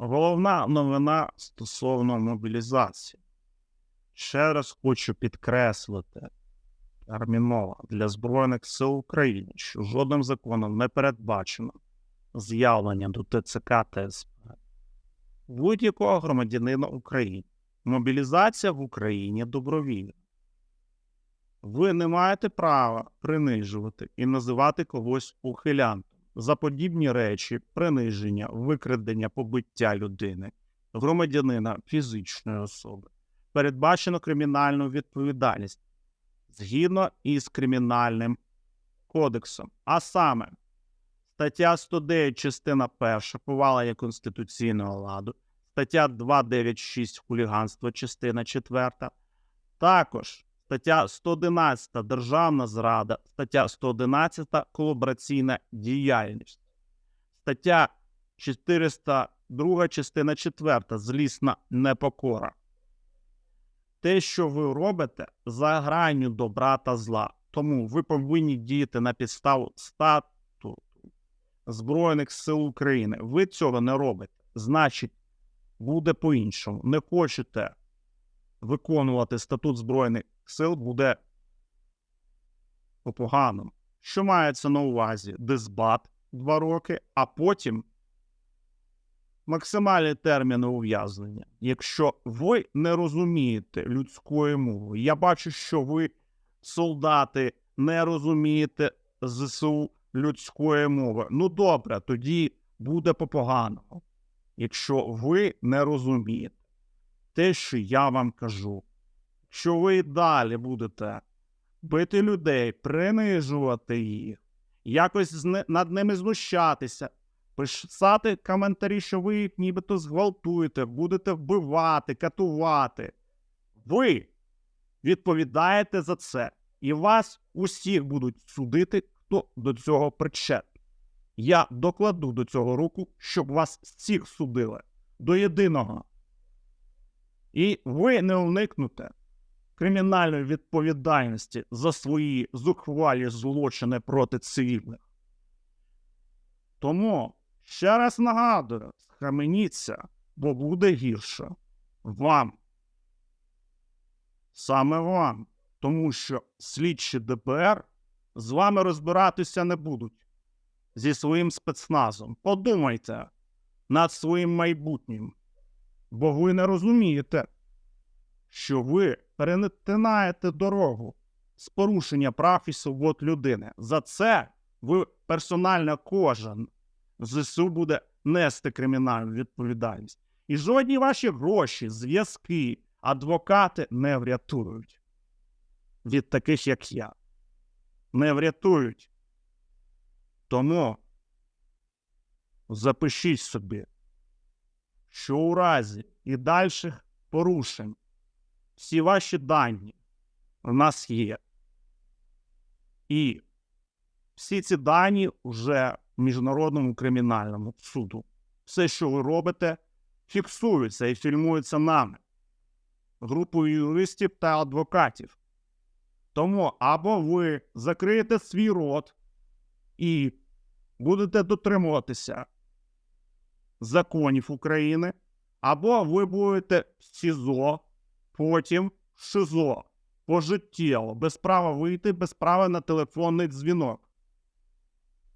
Головна новина стосовно мобілізації. Ще раз хочу підкреслити терміново для Збройних сил України, що жодним законом не передбачено з'явлення до ТЦК та СП будь-якого громадянина України. Мобілізація в Україні добровільна. Ви не маєте права принижувати і називати когось ухилянтом за подібні речі, приниження, викрадення, побиття людини, громадянина фізичної особи. Передбачено кримінальну відповідальність згідно із кримінальним кодексом. А саме, стаття 109, частина 1 повалення конституційного ладу, стаття 296 хуліганство, частина 4, також стаття 111 державна зрада, стаття 111 колабораційна діяльність, стаття 402 частина 4 злісна непокора. Те, що ви робите, за гранню добра та зла. Тому ви повинні діяти на підставу статуту Збройних сил України. Ви цього не робите. Значить, буде по-іншому. Не хочете виконувати статут Збройних сил, буде по-поганому. Що мається на увазі? Дисбат два роки, а потім максимальні терміни ув'язнення. Якщо ви не розумієте людської мови, я бачу, що ви, солдати, не розумієте ЗСУ людської мови. Ну добре, тоді буде по-поганому. Якщо ви не розумієте те, що я вам кажу, що ви далі будете бити людей, принижувати їх, якось над ними знущатися, писати коментарі, що ви їх нібито зґвалтуєте, будете вбивати, катувати. Ви відповідаєте за це, і вас усіх будуть судити, хто до цього причетний. Я докладу до цього руку, щоб вас всіх судили до єдиного. І ви не уникнете кримінальної відповідальності за свої зухвалі злочини проти цивільних. Тому ще раз нагадую, схаменіться, бо буде гірше. Вам. Саме вам. Тому що слідчі ДБР з вами розбиратися не будуть зі своїм спецназом. Подумайте над своїм майбутнім, бо ви не розумієте, що ви перетинаєте дорогу з порушення прав і свобод людини. За це ви персонально кожен ЗСУ буде нести кримінальну відповідальність. І жодні ваші гроші, зв'язки, адвокати не врятують від таких, як я. Не врятують. Тому запишіть собі, що у разі і дальших порушень всі ваші дані у нас є. І всі ці дані вже в Міжнародному кримінальному суду. Все, що ви робите, фіксується і фільмується нами, групою юристів та адвокатів. Тому або ви закриєте свій рот і будете дотримуватися законів України, або ви будете в СІЗО, потім ШИЗО пожиттєво, без права вийти, без права на телефонний дзвінок.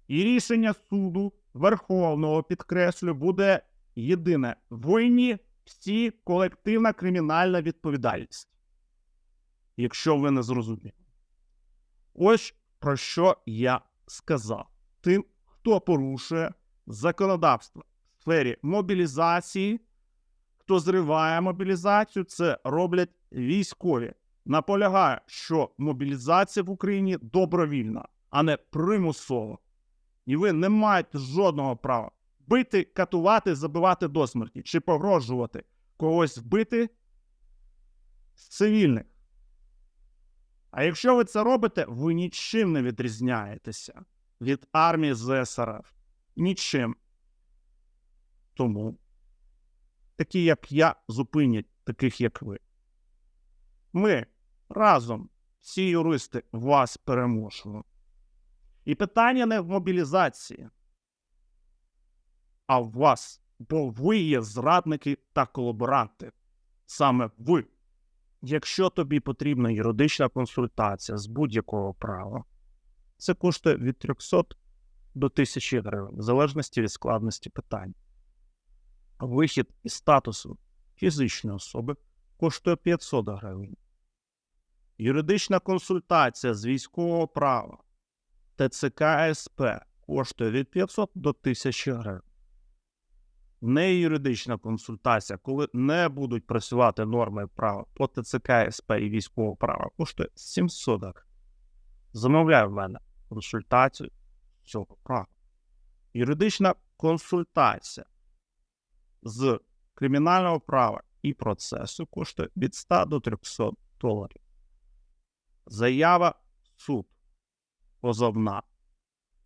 І рішення суду Верховного, підкреслю, буде єдине: винні всі колективна кримінальна відповідальність. Якщо ви не зрозуміли. Ось про що я сказав. Тим, хто порушує законодавство в сфері мобілізації, хто зриває мобілізацію, це роблять військові. Наполягаю, що мобілізація в Україні добровільна, а не примусова. І ви не маєте жодного права бити, катувати, забивати до смерті чи погрожувати когось вбити з цивільних. А якщо ви це робите, ви нічим не відрізняєтеся від армії ЗСРФ. Нічим. Тому такі, як я, зупинять таких, як ви. Ми разом, всі юристи, вас переможемо. І питання не в мобілізації, а в вас, бо ви є зрадники та колаборанти. Саме ви. Якщо тобі потрібна юридична консультація з будь-якого права, це коштує від 300 до 1000 гривень, в залежності від складності питань. Вихід із статусу фізичної особи коштує 500 гривень. Юридична консультація з військового права ТЦК СП коштує від 500 до 1000 гривень. Не юридична консультація, коли не будуть працювати норми права по ТЦК СП і військового права, коштує 700 гривень. Замовляй в мене консультацію цього права. Юридична консультація з кримінального права і процесу коштує від 100 до 300 доларів. Заява суд позовна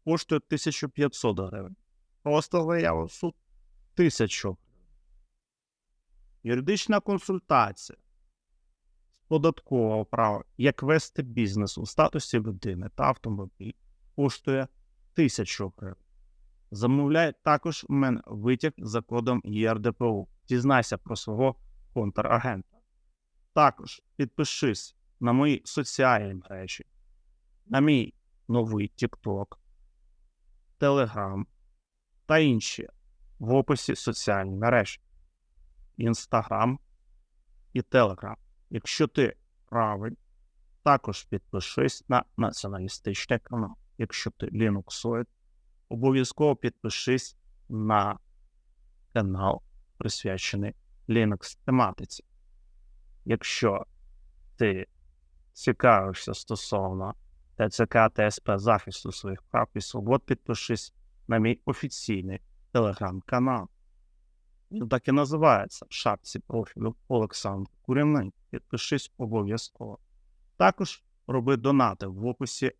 коштує 1500 гривень. Просто заява суд 1000 гривень. Юридична консультація з податкового права, як вести бізнес у статусі людини та автомобіль, коштує 1000 гривень. Замовляй також у мене витяг за кодом ЄРДПУ. Дізнайся про свого контрагента. Також підпишись на мої соціальні мережі, на мій новий TikTok, Telegram та інші в описі соціальні мережі, Instagram і Telegram. Якщо ти правий, також підпишись на націоналістичний канал. Якщо ти лінуксоїд, обов'язково підпишись на канал, присвячений Linux тематиці. Якщо ти цікавишся стосовно ТЦК ТСП захисту своїх прав і свобод, підпишись на мій офіційний телеграм-канал. Він так і називається в шапці профілю Олександр Курівний. Підпишись обов'язково. Також роби донати в описі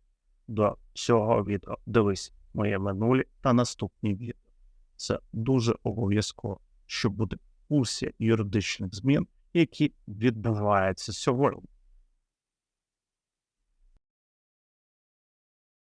до цього відео. Дивись моє минулі та наступні відео. Це дуже обов'язково, що буде курсі юридичних змін, які відбуваються сьогодні.